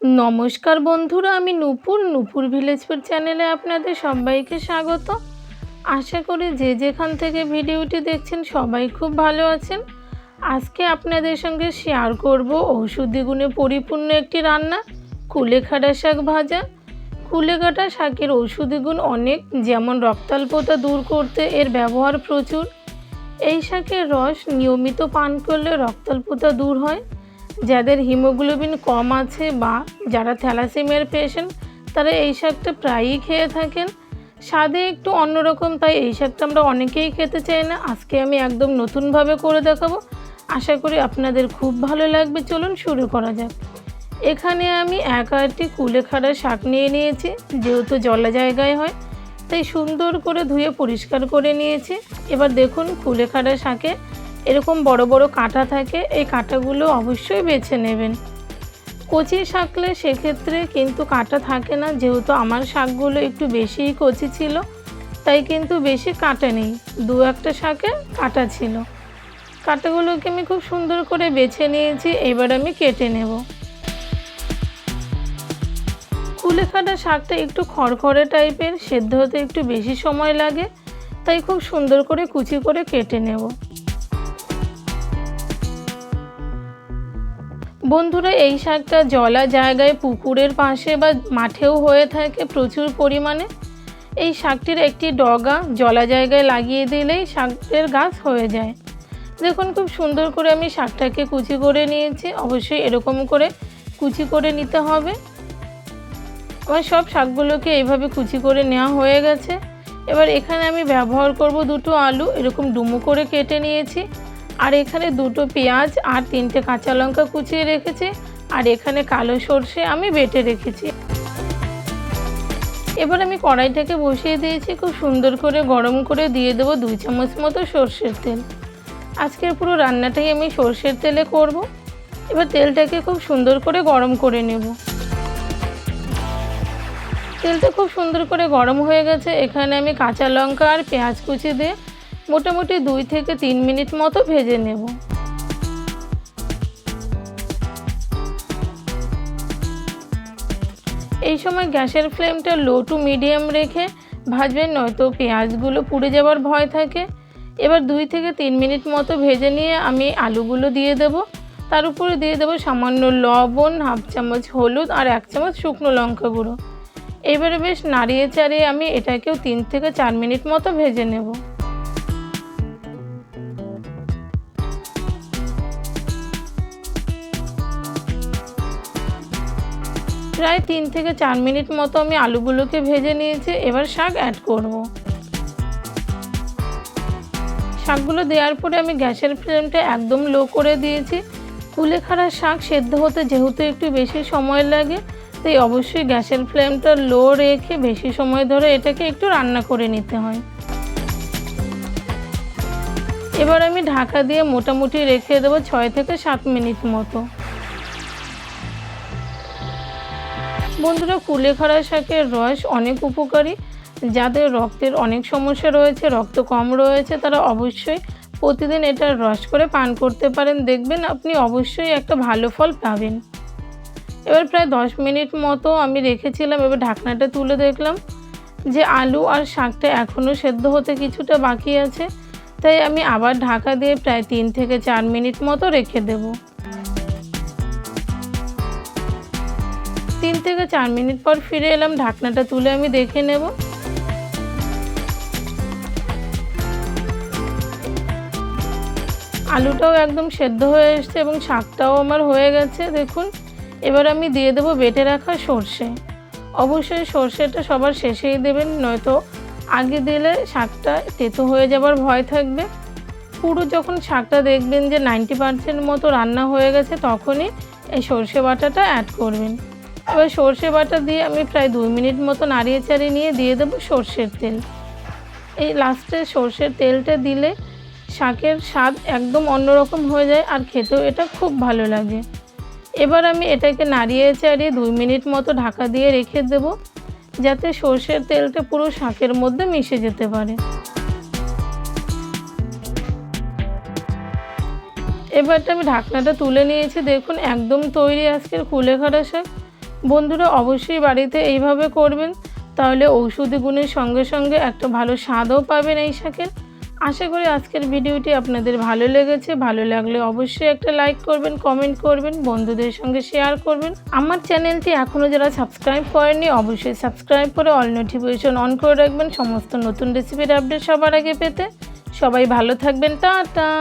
নমস্কার বন্ধুরা, আমি নূপুর। নূপুর ভিলেজ ফুড চ্যানেলে আপনাদের সবাইকে স্বাগত। আশা করি যে যেখান থেকে ভিডিওটি দেখছেন সবাই খুব ভালো আছেন। আজকে আপনাদের সঙ্গে শেয়ার করব ঔষধি গুণে পরিপূর্ণ একটি রান্না, কুলেখাড়া শাক ভাজা। কুলেখাড়া শাকের ঔষধি গুণ অনেক, যেমন রক্তাল্পতা দূর করতে এর ব্যবহার প্রচুর। এই শাকের রস নিয়মিত পান করলে রক্তাল্পতা দূর হয়। যাদের হিমোগ্লোবিন কম আছে বা যারা থ্যালাসেমিয়ার পেশেন্ট, তারা এই শাকটা প্রায়ই খেয়ে থাকেন। স্বাদে একটু অন্যরকম তাই এই শাকটা আমরা অনেকেই খেতে চাই না। আজকে আমি একদম নতুনভাবে করে দেখাবো। আশা করি আপনাদের খুব ভালো লাগবে। চলুন শুরু করা যাক। এখানে আমি এক আটটি কুলেখাড়া শাক নিয়ে নিয়েছি, যেহেতু জলা জায়গায় হয়, তাই সুন্দর করে ধুয়ে পরিষ্কার করে নিয়েছি। এবার দেখুন কুলেখাড়া শাকে এরকম বড় বড় কাঁটা থাকে, এই কাঁটাগুলো অবশ্যই বেছে নেবেন। কচি শাকলে সেক্ষেত্রে কিন্তু কাঁটা থাকে না, যেহেতু আমার শাকগুলো একটু বেশিই কচি ছিল, তাই কিন্তু বেশি কাঁটা নেই, দু একটা শাকে কাঁটা ছিল। কাঁটাগুলোকে আমি খুব সুন্দর করে বেছে নিয়েছি, এবার আমি কেটে নেব। কুলেখাটা শাকটা একটু খড়খড়ে টাইপের, সেদ্ধ হতে একটু বেশি সময় লাগে, তাই খুব সুন্দর করে কুচি করে কেটে নেব। বন্ধুরা, এই শাকটা জলা জায়গায় পুকুরের পাশে বা মাঠেও হয়ে থাকে প্রচুর পরিমাণে। এই শাকটির একটি ডগা জলা জায়গায় লাগিয়ে দিলেই শাকের গাছ হয়ে যায়। দেখুন, খুব সুন্দর করে আমি শাকটাকে কুচি করে নিয়েছি। অবশ্যই এরকম করে কুচি করে নিতে হবে। আমার সব শাকগুলোকে এইভাবে কুচি করে নেওয়া হয়ে গেছে। এবার এখানে আমি ব্যবহার করব দুটো আলু। এরকম ডুমো করে কেটে নিয়েছি। আর এখানে দুটো পেঁয়াজ আর তিনটে কাঁচা লঙ্কা কুচিয়ে রেখেছি, আর এখানে কালো সর্ষে আমি বেটে রেখেছি। এবার আমি কড়াইটাকে বসিয়ে দিয়েছি, খুব সুন্দর করে গরম করে দিয়ে দেবো দুই চামচ মতো সর্ষের তেল। আজকের পুরো রান্নাটাই আমি সর্ষের তেলে করব। এবার তেলটাকে খুব সুন্দর করে গরম করে নেব। তেলটা খুব সুন্দর করে গরম হয়ে গেছে, এখানে আমি কাঁচা লঙ্কা আর পেঁয়াজ কুচি দিয়ে মোটামুটি দুই থেকে তিন মিনিট মতো ভেজে নেব। এই সময় গ্যাসের ফ্লেমটা লো টু মিডিয়াম রেখে ভাজবেন, নয়তো পেঁয়াজগুলো পুড়ে যাওয়ার ভয় থাকে। এবার দুই থেকে তিন মিনিট মতো ভেজে নিয়ে আমি আলুগুলো দিয়ে দেব। তার উপরে দিয়ে দেবো সামান্য লবণ, হাফ চামচ হলুদ আর এক চামচ শুকনো লঙ্কা গুঁড়ো। এবারে বেশ নাড়িয়ে চাড়িয়ে আমি এটাকেও তিন থেকে চার মিনিট মতো ভেজে নেব। প্রায় তিন থেকে চার মিনিট মতো আমি আলুগুলোকে ভেজে নিয়েছি, এবার শাক অ্যাড করব। শাকগুলো দেওয়ার পরে আমি গ্যাসের ফ্লেমটা একদম লো করে দিয়েছি। কুলেখাড়া শাক সেদ্ধ হতে যেহেতু একটু বেশি সময় লাগে, তাই অবশ্যই গ্যাসের ফ্লেমটা লো রেখে বেশি সময় ধরে এটাকে একটু রান্না করে নিতে হয়। এবার আমি ঢাকা দিয়ে মোটামুটি রেখে দেবো ছয় থেকে সাত মিনিট মতো। বন্ধুরা কুলেখাড়া শাকের রস অনেক উপকারী। যাদের রক্তের অনেক সমস্যা রয়েছে, রক্ত কম রয়েছে, তারা অবশ্যই প্রতিদিন এটার রস করে পান করতে পারেন। দেখবেন আপনি অবশ্যই একটা ভালো ফল পাবেন। এবার প্রায় দশ মিনিট মতো আমি রেখেছিলাম, এবার ঢাকনাটা তুলে দেখলাম যে আলু আর শাকটা এখনও সেদ্ধ হতে কিছুটা বাকি আছে। তাই আমি আবার ঢাকা দিয়ে প্রায় তিন থেকে চার মিনিট মতো রেখে দেবো। থেকে চার মিনিট পর ফিরে এলাম, ঢাকনাটা তুলে আমি দেখে নেব। আলুটাও একদম সেদ্ধ হয়ে এসছে এবং শাকটাও আমার হয়ে গেছে, দেখুন। এবার আমি দিয়ে দেবো বেটে রাখা সর্ষে। অবশ্যই সর্ষেটা সবার শেষেই দেবেন, নয়তো আগে দিলে শাকটা তেতো হয়ে যাবার ভয় থাকবে। পুরো যখন শাকটা দেখবেন যে নাইনটি পারসেন্ট মতো রান্না হয়ে গেছে, তখনই এই সর্ষে বাটাটা অ্যাড করবেন। এবার সর্ষে বাটা দিয়ে আমি প্রায় দুই মিনিট মতো নাড়িয়ে চাড়িয়ে নিয়ে দিয়ে দেবো সর্ষের তেল। এই লাস্টে সর্ষের তেলটা দিলে শাকের স্বাদ একদম অন্যরকম হয়ে যায় আর খেতেও এটা খুব ভালো লাগে। এবার আমি এটাকে নাড়িয়ে চাড়িয়ে দুই মিনিট মতো ঢাকা দিয়ে রেখে দেব যাতে সর্ষের তেলটা পুরো শাকের মধ্যে মিশে যেতে পারে। এবারটা আমি ঢাকনাটা তুলে নিয়েছি, দেখুন একদম তৈরি আজকের কুলেখাড়া শাক। বন্ধুরা অবশ্যই বাড়িতে এইভাবে করবেন, তাহলে ঔষধি গুণের সঙ্গে সঙ্গে একটা ভালো স্বাদও পাবেন এই শাকের। আশা করি আজকের ভিডিওটি আপনাদের ভালো লেগেছে, ভালো লাগলে অবশ্যই একটা লাইক করবেন, কমেন্ট করবেন, বন্ধুদের সঙ্গে শেয়ার করবেন। আমার চ্যানেলটি এখনও যারা সাবস্ক্রাইব করেনি অবশ্যই সাবস্ক্রাইব করে অল নোটিফিকেশন অন করে রাখবেন, সমস্ত নতুন রেসিপির আপডেট সবার আগে পেতে। সবাই ভালো থাকবেন, টাটা!